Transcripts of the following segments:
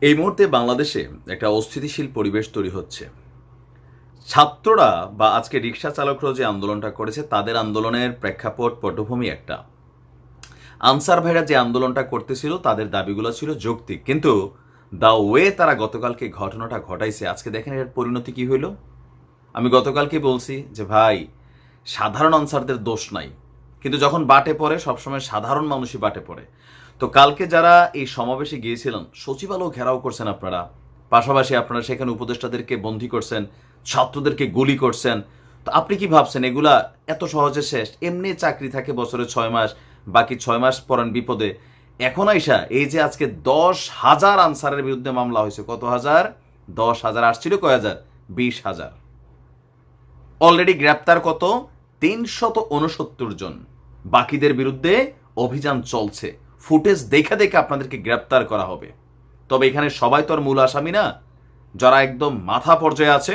এই মুহূর্তে বাংলাদেশে একটা অস্থিতিশীল পরিবেশ তৈরি হচ্ছে। ছাত্ররা বা আজকে রিক্সা চালকরা যে আন্দোলনটা করেছে, তাদের আন্দোলনের প্রেক্ষাপট পটভূমি একটা। আনসার ভাইরা যে আন্দোলনটা করতেছিল, তাদের দাবিগুলো ছিল যৌক্তিক। কিন্তু দ্য ওয়ে তারা গতকালকে ঘটনাটা ঘটাইছে, আজকে দেখেন এর পরিণতি কি হইল? আমি গতকালকে বলছি যে, ভাই, সাধারণ আনসারদের দোষ নাই। কিন্তু যখন বাটে পড়ে, সবসময় সাধারণ মানুষই বাটে পড়ে। তো কালকে যারা এই সমাবেশে গিয়েছিলেন, সচিবালয় ঘেরাও করছেন আপনারা। পাশাপাশি আপনারা সেখানে উপদেষ্টাদেরকে বন্দি করছেন, ছাত্রদেরকে গুলি করছেন। তো আপনি কি ভাবছেন, এগুলা এত সহজে শেষ? এমনি চাকরি থাকে বছরে ছয় মাস, বাকি ছয় মাস পরান বিপদে। এখন আইসা এই যে আজকে দশ হাজার আনসারের বিরুদ্ধে মামলা হয়েছে, কত হাজার? দশ হাজার, আসছিল কয় হাজার? বিশ হাজার। অলরেডি গ্রেপ্তার কত? তিনশত উনসত্তর জন। বাকিদের বিরুদ্ধে অভিযান চলছে। ফুটেজ দেখে দেখে আপনাদেরকে গ্রেপ্তার করা হবে। তবে এখানে সবাই তো আর মূল আসামি না। যারা একদম মাথা পর্যায়ে আছে,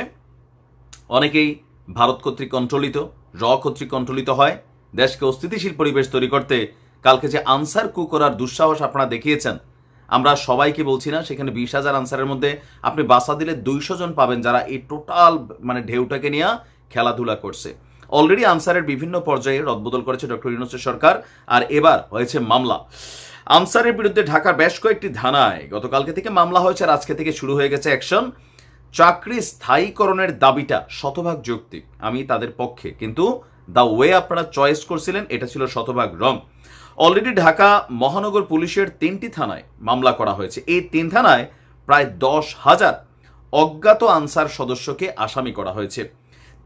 অনেকেই ভারত কর্তৃক কন্ট্রোলিত র কর্তৃক কন্ট্রোলিত হয়। দেশকে অস্থিতিশীল পরিবেশ তৈরি করতে কালকে যে আনসার কু করার দুঃসাহস আপনারা দেখিয়েছেন, আমরা সবাইকে বলছি না, সেখানে বিশ হাজার আনসারের মধ্যে আপনি বাসা দিলে দুইশো জন পাবেন যারা এই টোটাল মানে ঢেউটাকে নিয়ে খেলাধুলা করছে। অলরেডি আনসারের বিভিন্ন পর্যায়ে রদবদল করেছে ডক্টর ইউনুসের সরকার, আর এবার হয়েছে মামলা। আনসারের বিরুদ্ধে ঢাকার বেশ কয়েকটি থানায় গতকালকে থেকে মামলা হয়েছে আর আজকে থেকে শুরু হয়ে গেছে অ্যাকশন চাকরি স্থায়ীকরণের দাবিটা শতভাগ যৌক্তিক, আমি তাদের পক্ষে। কিন্তু দ্য ওয়ে আপনারা চয়েস করছিলেন, এটা ছিল শতভাগ রং। অলরেডি ঢাকা মহানগর পুলিশের তিনটি থানায় মামলা করা হয়েছে। এই তিন থানায় প্রায় দশ হাজার অজ্ঞাত আনসার সদস্যকে আসামি করা হয়েছে।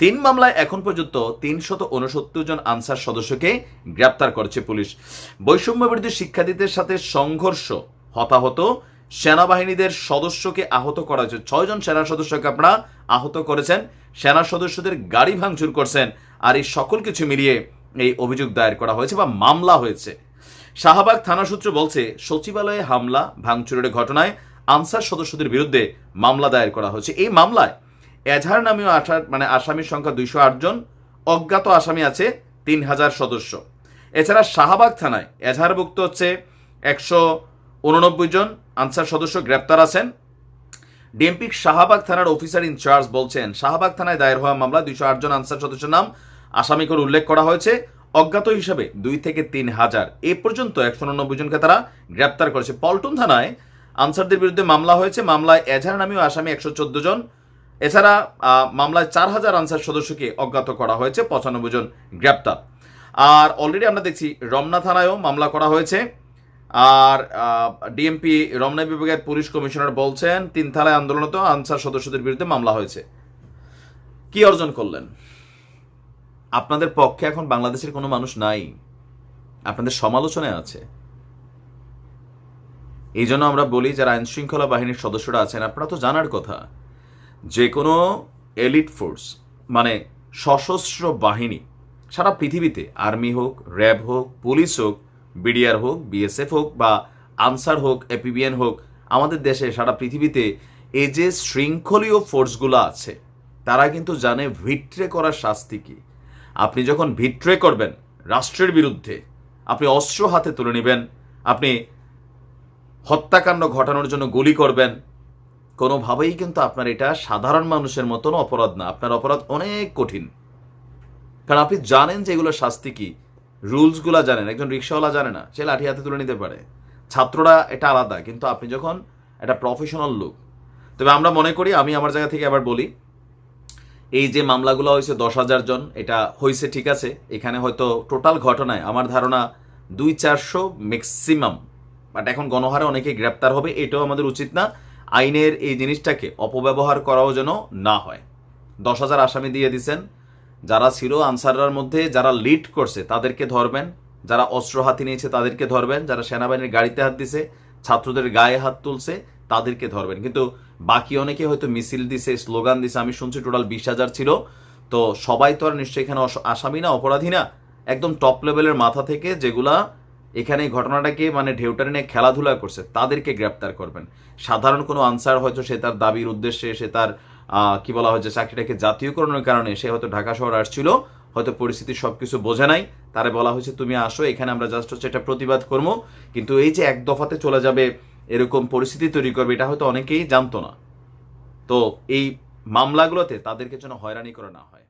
তিন মামলায় এখন পর্যন্ত তিনশত উনসত্তর জন আনসার সদস্যকে গ্রেপ্তার করেছে পুলিশ। বৈষম্য বিরোধী শিক্ষার্থীদের সাথে সংঘর্ষ, হতাহত, সেনাবাহিনীদের সদস্যকে আহত করা হয়েছে। ছয়জন সেনা সদস্যকে আপনারা আহত করেছেন। সেনা সদস্যদের গাড়ি ভাঙচুর করছেন আর এই সকল কিছু মিলিয়ে এই অভিযোগ দায়ের করা হয়েছে বা মামলা হয়েছে। শাহবাগ থানা সূত্র বলছে, সচিবালয়ে হামলা, ভাঙচুরের ঘটনায় আনসার সদস্যদের বিরুদ্ধে মামলা দায়ের করা হয়েছে। এই মামলায় এজাহার নামীয় আসার মানে আসামির সংখ্যা দুইশো জন, অজ্ঞাত আসামি আছে তিন হাজার সদস্য। এছাড়া শাহবাগ থানায় এজাহারভুক্ত হচ্ছে একশো উননব্বই জন আনসার সদস্য গ্রেপ্তার আছেন। ডিএমপি শাহবাগ থানার অফিসার ইনচার্জ বলছেন, শাহবাগ থানায় দায়ের হওয়া মামলা দুইশো জন আনসার সদস্যের নাম আসামি করে উল্লেখ করা হয়েছে। অজ্ঞাত হিসাবে দুই থেকে তিন হাজার এ পর্যন্ত একশো উননব্বই জনকে তারা গ্রেপ্তার করেছে। পল্টন থানায় আনসারদের বিরুদ্ধে মামলা হয়েছে। মামলায় এজাহার নামীয় আসামি একশো চোদ্দ জন এছাড়া মামলায় চার হাজার আনসার সদস্যকে অজ্ঞাত করা হয়েছে, পঁচানব্বই জন গ্রেপ্তার। আর অলরেডি আমরা দেখছি, রমনা থানায়ও মামলা করা হয়েছে। আর ডিএমপি রমনা বিভাগের পুলিশ কমিশনার বলছেন, তিন থানায় আন্দোলনত আনসার সদস্যদের বিরুদ্ধে মামলা হয়েছে। কি অর্জন করলেন? আপনাদের পক্ষে এখন বাংলাদেশের কোনো মানুষ নাই। আপনাদের সমালোচনায় আছে। এই জন্য আমরা বলি, যারা আইন শৃঙ্খলা বাহিনীর সদস্যরা আছেন, আপনারা তো জানার কথা। যে কোনো এলিট ফোর্স মানে সশস্ত্র বাহিনী, সারা পৃথিবীতে, আর্মি হোক, র্যাব হোক, পুলিশ হোক, বিডিআর হোক, বিএসএফ হোক বা আনসার হোক, এপিবিএন হোক, আমাদের দেশে সারা পৃথিবীতে এই যে শৃঙ্খলীয় ফোর্সগুলো আছে, তারা কিন্তু জানে ভিট্রে করার শাস্তি কি। আপনি যখন ভিট্রে করবেন রাষ্ট্রের বিরুদ্ধে, আপনি অস্ত্র হাতে তুলে নেবেন, আপনি হত্যাকাণ্ড ঘটানোর জন্য গুলি করবেন কোনোভাবেই কিন্তু আপনার এটা সাধারণ মানুষের মতন অপরাধ না। আপনার অপরাধ অনেক কঠিন। কারণ আপনি জানেন যে এগুলো শাস্তি কি। রুলসগুলো জানেন, একজন রিক্সাওয়ালা জানে না, সে লাঠি হাতে তুলে নিতে পারে। ছাত্ররা এটা আলাদা, কিন্তু আপনি যখন একটা প্রফেশনাল লোক, তবে আমরা মনে করি, আমি আমার জায়গা থেকে আবার বলি, এই যে মামলাগুলো হয়েছে দশ হাজার জন, এটা হয়েছে ঠিক আছে, এখানে হয়তো টোটাল ঘটনায় আমার ধারণা দুই চারশো ম্যাক্সিমাম বাট এখন গণহারে অনেকে গ্রেপ্তার হবে, এটাও আমাদের উচিত না। আইনের এই জিনিসটাকে অপব্যবহার করাও যেন না হয়। দশ হাজার আসামি দিয়ে দিছেন। যারা ছিল আনসাররার মধ্যে যারা লিড করছে তাদেরকে ধরবেন। যারা অস্ত্র হাতে নিয়েছে তাদেরকে ধরবেন। যারা সেনাবাহিনীর গাড়িতে হাত দিছে, ছাত্রদের গায়ে হাত তুলছে, তাদেরকে ধরবেন। কিন্তু বাকি অনেকে হয়তো মিছিল দিছে, স্লোগান দিছে, আমি শুনছি টোটাল বিশ হাজার ছিল। তো সবাই তো আর নিশ্চয়ই এখানে আসামি না, অপরাধী না। একদম টপ লেভেলের মাথা থেকে যেগুলা এখানে এই ঘটনাটাকে মানে ঢেউটা নিয়ে খেলাধুলা করছে, তাদেরকে গ্রেপ্তার করবেন। সাধারণ কোনো আনসার হয়তো সে তার দাবির উদ্দেশ্যে, সে তার কি বলা হয়েছে, চাকরিটাকে জাতীয়করণের কারণে সে হয়তো ঢাকা শহর আসছিল, হয়তো পরিস্থিতি সব কিছু বোঝে নাই। তারে বলা হয়েছে, তুমি আসো, এখানে আমরা জাস্ট হচ্ছে এটা প্রতিবাদ করব। কিন্তু এই যে এক দফাতে চলে যাবে, এরকম পরিস্থিতি তৈরি করবে, এটা হয়তো অনেকেই জানতো না। তো এই মামলাগুলোতে তাদেরকে যেন হয়রানি করা না হয়।